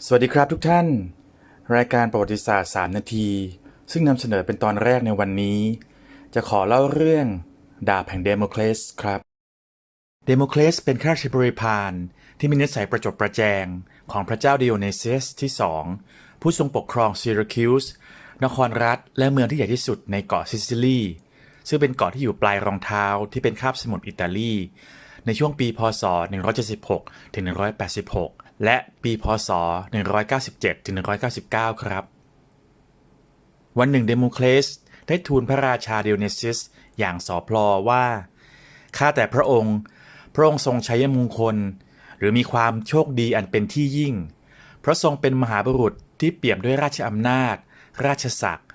สวัสดีครับทุกท่าน รายการประวัติศาสตร์ 3 นาที ซึ่งนำเสนอเป็นตอนแรกในวันนี้ จะขอเล่าเรื่องดาบแห่งเดโมเคลสครับ เดโมเคลสเป็นข้าราชบริพารที่มีนิสัยประจบประแจงของพระเจ้าดิโอเนเซียสที่สองผู้ทรงปกครองซิราคิวส์นครรัฐ และเมืองที่ใหญ่ที่สุดในเกาะซิซิลีซึ่งเป็นเกาะที่อยู่ปลายรองเท้าที่เป็นคาบสมุทรอิตาลี ในช่วงปีพศ 176ถึง186 และปีพศ 197ถึง199 ครับ วันหนึ่งเดโมเคลสได้ทูลพระราชาเดโอเนซิสอย่างสอพลอว่า ข้าแต่พระองค์ พระองค์ทรงชัยมงคล หรือมีความโชคดีอันเป็นที่ยิ่ง เพราะทรงเป็นมหาบุรุษที่เปี่ยมด้วยราชอำนาจ ราชศักดิ์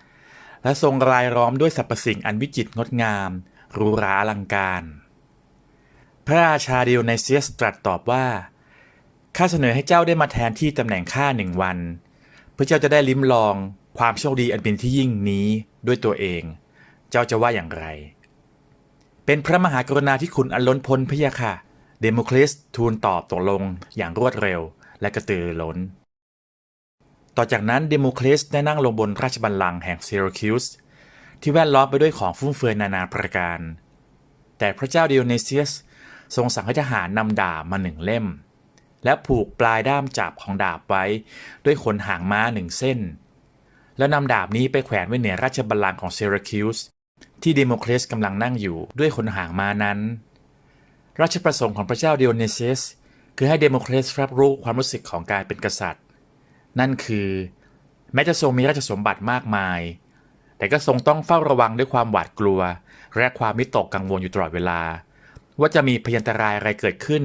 และทรงรายล้อมด้วยสรรพสิ่งอันวิจิตรงดงามหรูหราอลังการ พระราชาเดิโอไนเซียสตรัสตอบว่า ข้าเสนอให้เจ้าได้มาแทนที่ตำแหน่งข้าหนึ่งวัน เพื่อเจ้าจะได้ลิ้มลองความโชคดีอันเป็นที่ยิ่งนี้ด้วยตัวเอง เจ้าจะว่าอย่างไร เป็นพระมหากรุณาที่คุณอันล้นพ้นพะยาค่ะ เดโมคลิสทูลตอบตกลงอย่างรวดเร็วและกระตือร้น ต่อจากนั้นเดโมคลิสได้นั่งลงบนราชบัลลังก์แห่งซิรคิวส์ที่แวดล้อมไปด้วยของฟุ่มเฟือยนานาประการ แต่พระเจ้าดิโอเนเซียสทรงสั่งให้ทหารนำดาบมาหนึ่งเล่ม และผูกปลายด้ามจับของดาบไว้ ด้วยขนหางม้าหนึ่งเส้น แล้วนำดาบนี้ไปแขวนไว้เหนือราชบัลลังก์ของเซราคิวส์ที่เดโมเคลสกำลังนั่งอยู่ด้วยขนหางม้านั้น ราชประสงค์ของพระเจ้าดิโอเนเซสคือให้เดโมเคลสรับรู้ความรู้สึกของการเป็นกษัตริย์ นั่นคือ แม้จะทรงมีราชสมบัติมากมาย แต่ก็ทรงต้องเฝ้าระวังด้วยความหวาดกลัว และความวิตกกังวลอยู่ตลอดเวลา ว่าจะมีพยันตรายอะไรเกิดขึ้น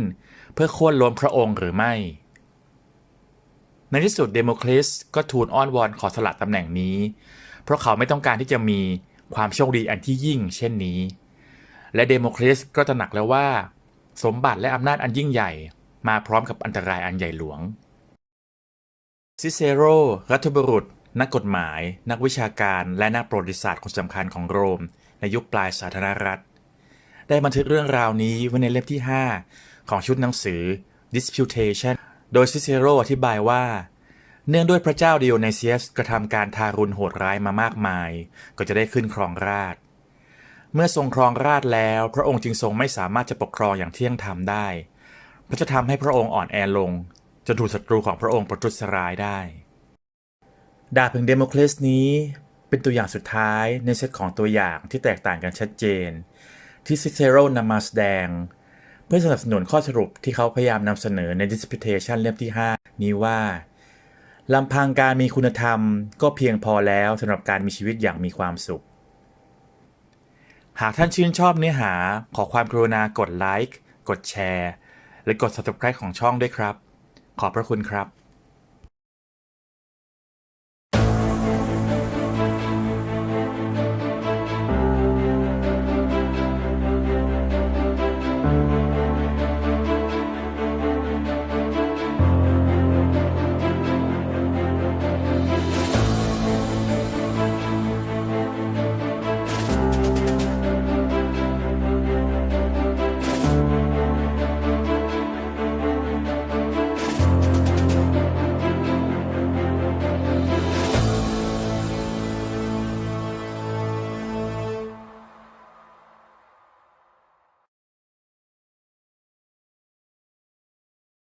เพื่อโค่นล้มพระองค์หรือไม่ ในที่สุดเดโมคลิสก็ทูลอ้อนวอนขอสละตำแหน่งนี้ เพราะเขาไม่ต้องการที่จะมีความโชคดีอันที่ยิ่ง เช่นนี้ และเดโมคลิสก็ตระหนักแล้วว่า สมบัติและอำนาจอันยิ่งใหญ่ มาพร้อมกับอันตรายอันใหญ่หลวงซิเซโรรัฐบุรุษ นักกฎหมาย นักวิชาการและนักประวัติศาสตร์คนสำคัญของโรม ในยุคปลายสาธารณรัฐ ได้บันทึกเรื่องราวนี้ไว้ในเล่มที่ 5 ของชุดหนังสือ Disputation โดยซิเซโรอธิบายว่า เนื่องด้วยพระเจ้าดิโอไนเซียสกระทำการทารุณโหดร้ายมามากมาย ก็จะได้ขึ้นครองราชเมื่อทรงครองราชแล้ว พระองค์จึงทรงไม่สามารถจะปกครองอย่างเที่ยงธรรมได้ พระจะทำให้พระองค์อ่อนแอลง จนถูกศัตรูของพระองค์ประทุษร้ายได้ ดาบแห่งเดโมคลสนี้เป็นตัวอย่างสุดท้ายในเซตของตัวอย่างที่แตกต่างกันชัดเจน ที่ซิเซโรนำมาแสดง เพื่อสนับสนุนข้อสรุปที่เขาพยายามนำเสนอใน Disputation เล่มที่ 5 นี้ว่าลำพังการมีคุณธรรมก็เพียงพอแล้วสำหรับการมีชีวิตอย่างมีความสุข หากท่านชื่นชอบเนื้อหาขอความกรุณากดไลค์กดแชร์ และกด subscribe ของช่องด้วยครับ ขอบพระคุณครับ